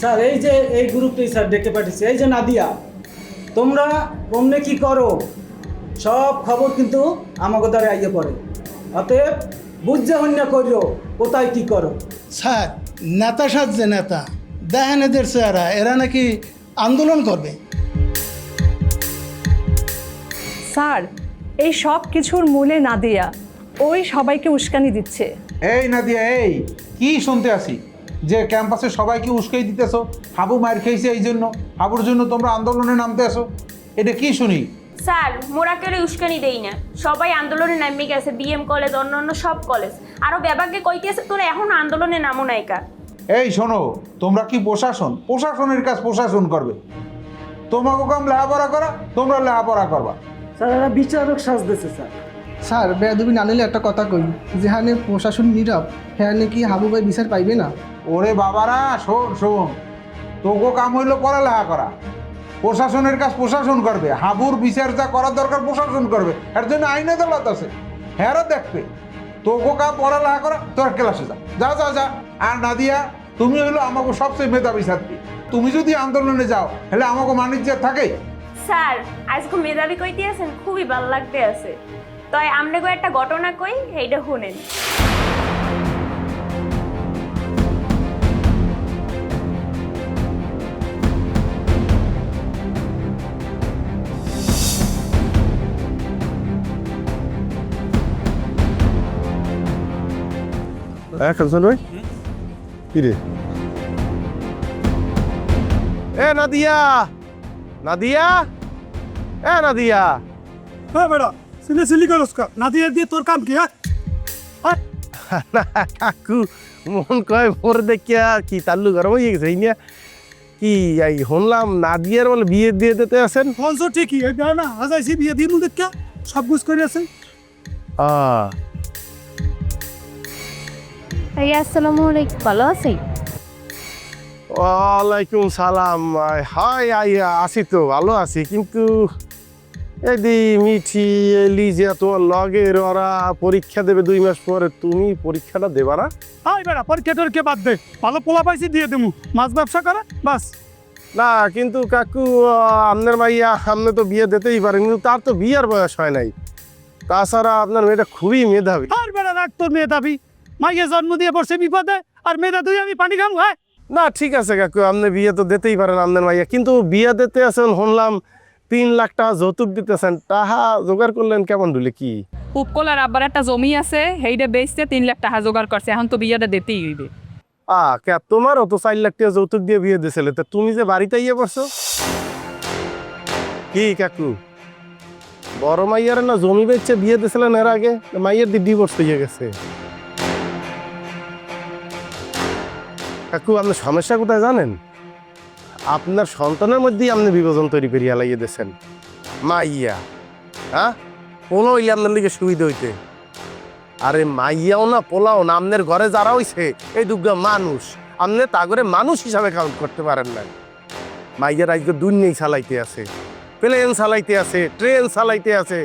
Sir এই যে এই গ্রুপটি স্যার দেখতে পাঠিয়েছে এই যে নাদিয়া তোমরা অন্য কি করো? সব খবর কিন্তু আমাকে দ্বারা আইয়ে পড়ে অতএব বুঝতে হন্য করিও কোথায় কি করো? স্যার নেতা সাজছে নেতা দেখেন এদের চেহারা এরা নাকি আন্দোলন করবে? স্যার এই সব কিছুর মূলে নাদিয়া ওই সবাইকে উস্কানি দিচ্ছে। এই নাদিয়া এই কি শুনতে আসি যে ক্যাম্পাসে সবাইকে উস্কাই দিতেছো হাবু মার খেয়েছে এই জন্য হাবুর জন্য তোমরা আন্দোলনে নামতে আসো এটা কি শুনি? স্যার মোরা কেউ উস্কানি দেই না। সবাই আন্দোলনে নামে গেছে বিএম কলেজ অন্য অন্য সব কলেজ। আরও ব্যাপারকে কইতেছে তোরা এখন আন্দোলনে নামো নাইকা এই শোনো তোমরা কি প্রশাসন? প্রশাসনের কাজ প্রশাসন করবে। তোমাকে কাম লেখাপড়া করা তোমরা লেখাপড়া করবা। স্যার এরা বিচারক সাজতেছে স্যার। স্যার বেয়াদবি না নিলে একটা কথা কই যেখানে প্রশাসন নীরব সেখানে কি হাবু ভাই বিচার পাইবে না? ওরে বাবারা শোন শোন। তোকে কাম হইল পড়ালেখা করা। প্রশাসনের কাজ প্রশাসন করবে। হাবুর বিচার যা করার দরকার প্রশাসন করবে। এর জন্য আইন আদালত আছে। হ্যাঁ দেখবে। তোকে কাম পড়ালেখা করা তোর ক্লাসে যা। যা যা যা। আর নাদিয়া তুমি হইল আমাকে সবচেয়ে মেধাবী ছাত্রী। তুমি যদি আন্দোলনে যাও তাহলে আমাকে মানিজ্য থাকে স্যার আজকে মেধাবী কইতে আছেন খুবই ভালো লাগতে আছে। তাই আমরা একটা ঘটনা কই এইটা শুনেন। হ্যাঁ ভাই এ নাদিয়া! নাদিয়া! এ নাদিয়া! হ্যাঁ সিলে সিলি করস কা। নাদিয়া দিয়ে তোর কাম কি হ্যাঁ? না, কাকু মন কয় মোর দেখিয়া কি তাল্লু গরম হয়ে গেছে এই নিয়ে কি এই শুনলাম নাদিয়ার বলে বিয়ে দিয়ে দিতে আছেন? ফলস ঠিকই এই বেড়া না আজাইছি বিয়ে দিয়ে মুখ দেখা সব গুছ করে আছে আহ ভাইয়া আসসালামু আলাইকুম ভালো আছি ওয়ালাইকুম সালাম আয়, হাই আই আছি তো ভালো আছি কিন্তু এদি মিঠি লিজিয়া তোমার লগের ওরা পরীক্ষা দেবে দুই মাস পরে তুমি পরীক্ষাটা দেবা না? হাই বেড়া পরীক্ষা টরীক্ষা বাদ দে। ভালো পোলা পাইছি দিয়ে দেবো মাছ ব্যবসা করে বাস। না কিন্তু কাকু আপনার মাইয়া আপনি তো বিয়ে দিতেই পারেন কিন্তু তার তো বিয়ের বয়স হয় নাই। তাছাড়া আপনার মেয়েটা খুবই মেধাবী। আর বেড়া রাখ তোর মেয়ে দাবি জন্ম দিয়ে পড়ছে বিপদে আর মেয়েটা তুই আমি পানি খাম হ্যাঁ? না ঠিক আছে কাকু আপনি বিয়ে তো দিতেই পারেন আপনার মাইয়া। কিন্তু বিয়ে দিতে আছেন শুনলাম তিন লাখ টাকা যৌতুক দিতেছেন তাহা জোগাড় করলেন কেমন ডুলে কি? উপকলার আব্বার একটা জমি আছে সেইটা বেচতে তিন লাখ টাকা জোগাড় করছে এখন তো বিয়েটা দিতেই হইবে। আ কে তোমারও তো চার লাখ টাকা যৌতুক দিয়ে বিয়ে দিয়েছিলে তা তুমি যে বাড়িতে ইয়ে পড়ছো কি কাকু? বড় মাইয়ার না জমি বেচছে বিয়ে দিয়েছিলেন এর আগে মাইয়ের দি ডিভোর্স হয়ে গেছে? কাকু আপনার সমস্যা কোথায় জানেন? আপনার সন্তানের মধ্যেই আপনি বিভাজন তৈরি করিয়া লাগিয়ে দিয়েছেন। মাইয়া হ্যাঁ? কোনো হইলে আপনার লিগে সুবিধা হইতে। আরে মাইয়াও না পোলাও না, আপনার ঘরে যারা হইছে, এই দুর্গা মানুষ, আপনি তা করে মানুষ হিসাবে কাউন্ট করতে পারেন না মাইয়ার আজকে দুনিয়াই চালাইতে আছে প্লেন চালাইতে আছে ট্রেন চালাইতে আছে,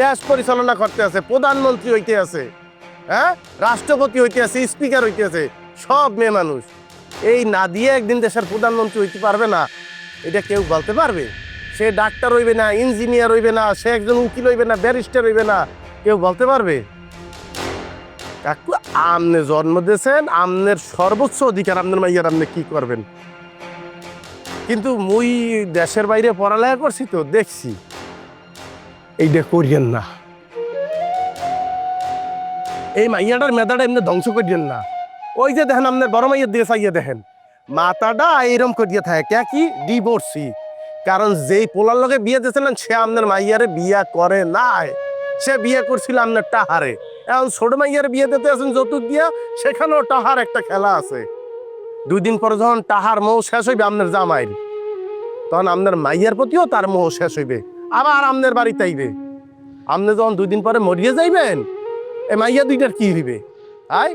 দেশ পরিচালনা করতে আছে, প্রধানমন্ত্রী হইতে আছে হ্যাঁ? রাষ্ট্রপতি হইতে আছে স্পিকার হইতে আছে, সব মেয়ে মানুষ। এই না দিয়ে একদিন দেশের প্রধানমন্ত্রী হইতে পারবে না, এটা কেউ বলতে পারবে? সে ডাক্তার হইবে না ইঞ্জিনিয়ার হইবে না, সে একজন উকিল হইবে না ব্যারিস্টার হইবে না, কেউ বলতে পারবে? কাকু, আমনে জন্ম দিয়েছেন, আমনের সর্বোচ্চ অধিকার আপনার মাইয়ার আপনি কি করবেন? কিন্তু মুই দেশের বাইরে পড়ালেখা করছি তো, দেখছি। এইটা করিয়েন না। এই মাইয়াটার মেধাটা এমনি ধ্বংস করিয়েন না। ওই যে দেখেন আপনার বড় মাইয়ের দিয়ে চাইয়ে দেখেন। মাথাটা এইরকম করিয়ে থাকে, কে কি? ডিভোর্সি কারণ যেই পোলার লগে বিয়ে দিয়েছিলেন, সে আপনার মাইয়ারে বিয়া করে নাই। সে বিয়ে করছিল আপনার টাহারে এখন ছোট মাইয়ার বিয়ে দিতে আছেন যৌতুক দিয়া, সেখানেও টাহার একটা খেলা আছে। দুই দিন পরে যখন টাহার মোহ শেষ হইবে আপনার জামাইর, তখন আপনার মাইয়ার প্রতিও তার মোহ শেষ হইবে। আবার আপনার বাড়িতে আইবে। আপনি যখন দুই দিন পরে মরিয়ে যাইবেন, এ মাইয়া দুইটার কি হইবে? আয়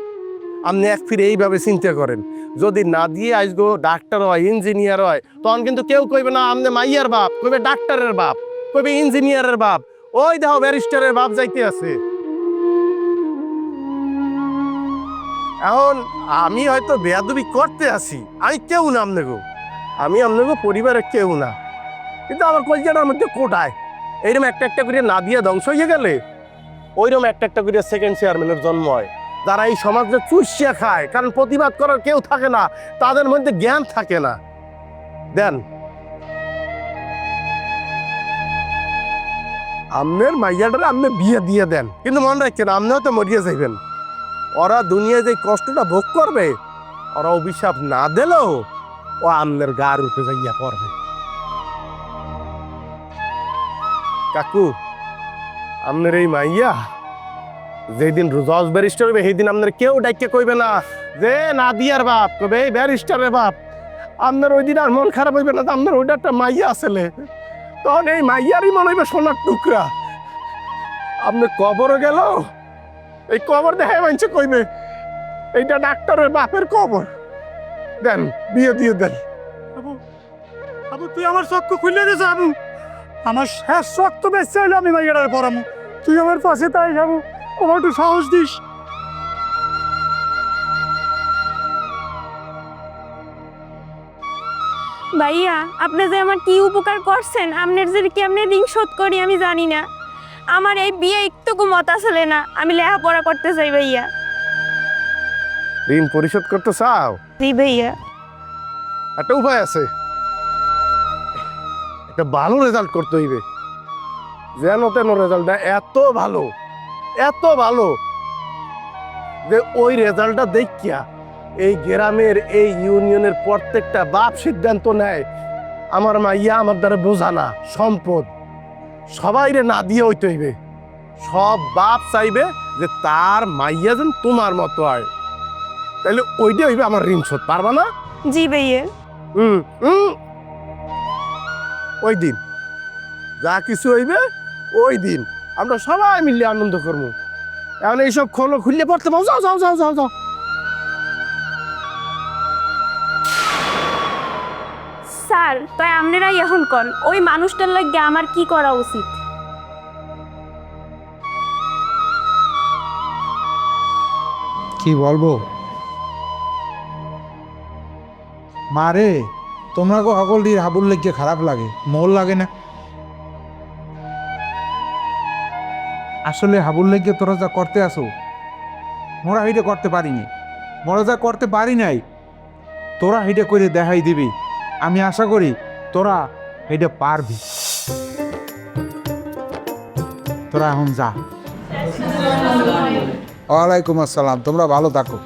আপনি এক ফিরে এইভাবে চিন্তা করেন। যদি না দিয়ে আসব ডাক্তার হয়, ইঞ্জিনিয়ার হয়, তখন কিন্তু কেউ কইবে না, আপনি মাইয়ার বাপ। কইবে, ডাক্তারের বাপ। কইবে, ইঞ্জিনিয়ারের বাপ। ওই দেখো, ব্যারিস্টারের বাপ যাইতে আছে। এখন আমি হয়তো বেয়াদবি করতে আসি আমি কেউ না আমনেগো আমি আমনেগো পরিবারের কেউ না। কিন্তু আমার কলজাটার মধ্যে কোটায় এইরকম একটা একটা করে না দিয়ে ধ্বংস হয়ে গেলে? ওইরকম একটা একটা করে সেকেন্ড চেয়ারম্যানের জন্ম হয়। যারা এই সমাজে চুষিয়া খায়, কারণ প্রতিবাদ করার কেউ থাকে না, তাদের মধ্যে জ্ঞান থাকে না। দেন। আমনের মাইয়াটারে আপনি বিয়ে দিয়ে দেন। কিন্তু মনে রাখছেন আপনিও তো মরিয়ে যাইবেন। ওরা দুনিয়ায় যে কষ্টটা ভোগ করবে, ওরা অভিশাপ না দিলেও ও আমনের গার উঠে যাইয়া পড়বে। কাকু, আমনের এই মাইয়া যেদিন জজ ব্যারিস্টার হবে সেই দিন আপনার কেউ ডাইকে কইবে না যে, না দিয়ার বাপ। কবে এই ব্যারিস্টারের বাপ, আপনার ওই দিন আর মন খারাপ হইবে না আপনার ওইটা একটা মাইয়া আসলে তখন এই মাইয়ারই মনে হইবে সোনার টুকরা। আপনি কবরে গেল, এই কবর দেখে মানছে কইবে, এইটা ডাক্তারের বাপের কবর। দেন, বিয়ে দিয়ে দেন। তুই আমার চক্ষু খুলে দিস আবু। আমার শেষ শক্ত বেঁচে হইলে আমি মাইয়াটারে পড়ামু তুই আমার পাশে তাই যাব আমার একটু সাহস দিস। ভাইয়া আপনি যে আমার কি উপকার করছেন আপনার যে কি আপনি ঋণ শোধ করি আমি জানি না। আমার এই বিয়ে একটুকু মত আসলে না আমি লেখাপড়া করতে চাই ভাইয়া। ঋণ পরিশোধ করতে চাও? জি ভাইয়া। একটা উপায় আছে। একটা ভালো রেজাল্ট করতে হইবে। যেন তেন রেজাল্ট না এত ভালো। এত ভালো যে ওই রেজাল্টটা দেখিয়া এই গ্রামের এই ইউনিয়নের প্রত্যেকটা বাপ সিদ্ধান্ত নেয়। আমার মাইয়া আমার দ্বারা বোঝা না সম্পদ। সবাই রে না দিয়ে হইতে হইবে। সব বাপ চাইবে যে তার মাইয়া যেন তোমার মতো হয়। তাইলে ওইটা হইবে আমার ঋণ শোধ পারবা না? জি ভাইয়া। হুম হুম। ওই দিন। যা কিছু হইবে ওই দিন। আমরা সবাই মিলে আনন্দ করব। এখন এইসব খোলো খুললে পড়তে পারো যাও যাও যাও যাও যাও। স্যার তাই আপনারাই এখন কন? ওই মানুষটার লাগে আমার কি করা উচিত? কি বলব? মারে তোমরা সকল দিয়ে হাবুল লেগে খারাপ লাগে মোর লাগে না। আসলে হাবুল লেগে তোরা যা করতে আসো, মোরা হিটে করতে পারিনি। মোরা যা করতে পারি নাই, তোরা হিটে করে দেখাই দিবি। আমি আশা করি তোরা হিটে পারবি। তোরা এখন যা। ওয়ালাইকুম আসসালাম, তোমরা ভালো থাকো।